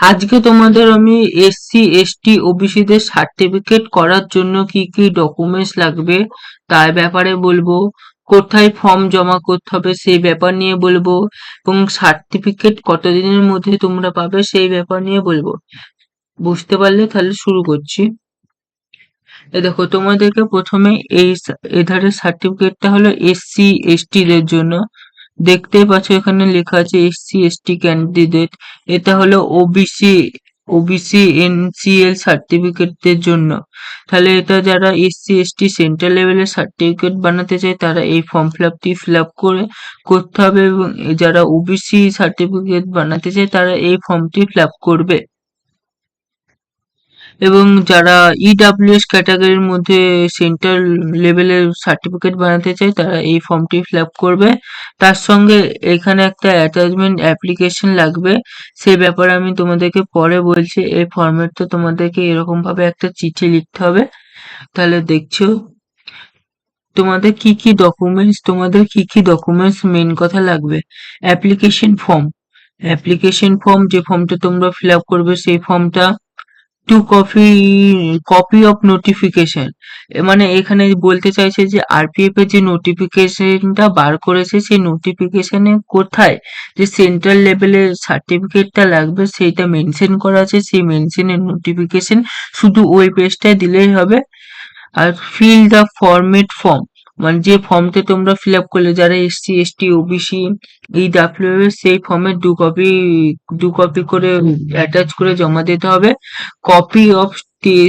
আজকে তোমাদের আমি এসসি এসটি ওবিসিদের সার্টিফিকেট করার জন্য কি কি ডকুমেন্টস লাগবে তার ব্যাপারে বলব। কোথায় ফর্ম জমা করতে হবে সেই ব্যাপার নিয়ে বলব এবং সার্টিফিকেট কতদিনের মধ্যে তোমরা পাবে সেই ব্যাপার নিয়ে বলব। বুঝতে পারলে তাহলে শুরু করছি। এ দেখো, তোমাদেরকে প্রথমে এই সা- এধারে সার্টিফিকেটটা হলো এসসি এসটি দের জন্য। দেখতেই পাচ্ছ, এখানে লেখা আছে এসসি এসটি ক্যান্ডিডেট এটা হলো ওবিসি ওবিসি এনসিএল সার্টিফিকেটদের জন্য। তাহলে এটা যারা এসসি এসটি সেন্ট্রাল লেভেলের সার্টিফিকেট বানাতে চায়, তারা এই ফর্ম ফিল আপটি ফিল আপ করে করতে হবে এবং যারা ওবিসি সার্টিফিকেট বানাতে চায়, তারা এই ফর্মটি ফিল আপ করবে। এবং যারা ইডাব্লিউএস ক্যাটাগরির মধ্যে সেন্ট্রাল লেভেলের সার্টিফিকেট বানাতে চায়, তারা এই ফর্মটি ফিল আপ করবে। তার সঙ্গে এখানে একটা অ্যাটাচমেন্ট অ্যাপ্লিকেশন লাগবে। সে ব্যাপারে আমি তোমাদেরকে পরে বলছি। এই ফর্মেটটা তোমাদেরকে এরকম ভাবে একটা চিঠি লিখতে হবে। তাহলে দেখছ, তোমাদের কি কি ডকুমেন্টস তোমাদের কি কি ডকুমেন্টস মেন কথা লাগবে? অ্যাপ্লিকেশন ফর্ম অ্যাপ্লিকেশন ফর্ম যে ফর্মটা তোমরা ফিল আপ করবে, সেই ফর্মটা two copy copy of notification মানে এখানে বলতে চাইছে যে আরপিএফ এর যে নোটিফিকেশনটা বার করেছে, সেই নোটিফিকেশনে কোথায় যে সেন্ট্রাল লেভেলের সার্টিফিকেটটা লাগবে সেইটা মেনশন করা আছে, সেই মেনশনের নোটিফিকেশন শুধু ওই পেজটায় দিলেই হবে। আর ফিল দ্য ফরমেট ফর্ম মানে যে ফর্মটা তোমরা ফিল আপ করলে, যারা এসসি এসটি ওবিসি এই ডাব্লিউ সেই ফর্মের দু কপি দু কপি করে অ্যাটাচ করে জমা দিতে হবে। Copy of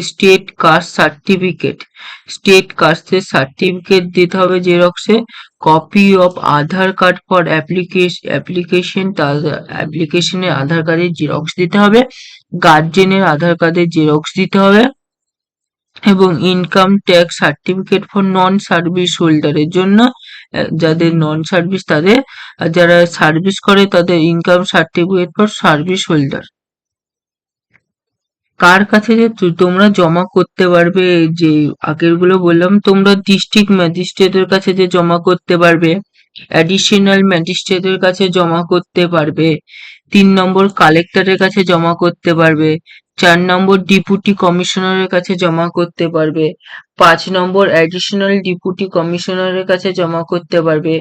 state caste certificate state কাস্টের সার্টিফিকেট দিতে হবে জেরক্সে copy of Aadhaar card for application application তার অ্যাপ্লিকেশনে আধার কার্ডের জেরক্স দিতে হবে। গার্জেনের আধার কার্ডের জেরক্স দিতে হবে। এবং income tax certificate for non service হোল্ডারের জন্য যাদের নন সার্ভিস তাদের যারা সার্ভিস করে তাদের income certificate for service holder কার কাছে যে তোমরা জমা করতে পারবে, যে আগেরগুলো বললাম, তোমরা ডিস্ট্রিক্ট ম্যাজিস্ট্রেটের কাছে যে জমা করতে পারবে অ্যাডিশনাল ম্যাজিস্ট্রেটের কাছে জমা করতে পারবে, তিন নম্বর কালেক্টরের কাছে জমা করতে পারবে চার নম্বর ডিপুটি কমিশনারের কাছে জমা করতে পারবে। পাঁচ নম্বর অ্যাডিশনাল ডিপুটি কমিশনারের কাছে জমা করতে পারবে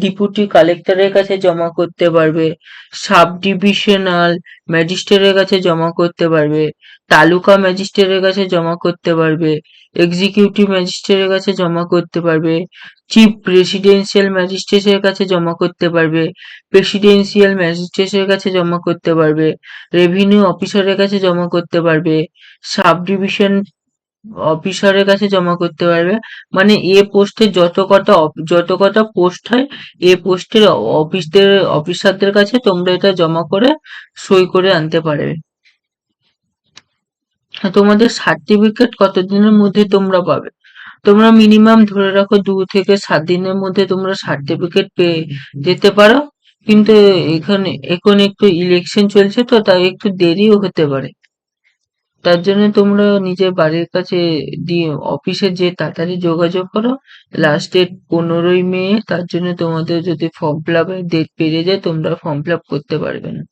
ডিপুটি কালেক্টরের কাছে জমা করতে পারবে সাব ডিভিশনাল ম্যাজিস্ট্রেটের কাছে জমা করতে পারবে, তালুকা ম্যাজিস্ট্রেটের কাছে জমা করতে পারবে এক্সিকিউটিভ ম্যাজিস্ট্রেটের কাছে জমা করতে পারবে চিফ প্রেসিডেন্সিয়াল ম্যাজিস্ট্রেটের কাছে জমা করতে পারবে প্রেসিডেন্সিয়াল ম্যাজিস্ট্রেটের কাছে জমা করতে পারবে রেভিনিউ অফিসারের কাছে জমা করতে পারবে সাব ডিভিশন অফিসারের কাছে জমা করতে পারবে। মানে এ পোস্টে যত কটা যত কটা পোস্ট হয়, এ পোস্টের অফিসদের, অফিসারদের কাছে তোমরা এটা জমা করে, সই করে আনতে পারবে। তোমাদের সার্টিফিকেট কতদিনের মধ্যে তোমরা পাবে? তোমরা মিনিমাম ধরে রাখো দু থেকে সাত দিনের মধ্যে তোমরা সার্টিফিকেট পেয়ে যেতে পারো। কিন্তু এখানে, এখন একটু ইলেকশন চলছে তো, তাই একটু দেরিও হতে পারে। তার জন্য তোমরা নিজের বাড়ির কাছে দিয়ে অফিসে যে তাড়াতাড়ি যোগাযোগ করো। লাস্ট ডেট পনেরোই মে, তার জন্য তোমাদের যদি ফর্ম ফিল আপের ডেট পেরিয়ে যায়, তোমরা ফর্ম ফিল আপ করতে পারবে না।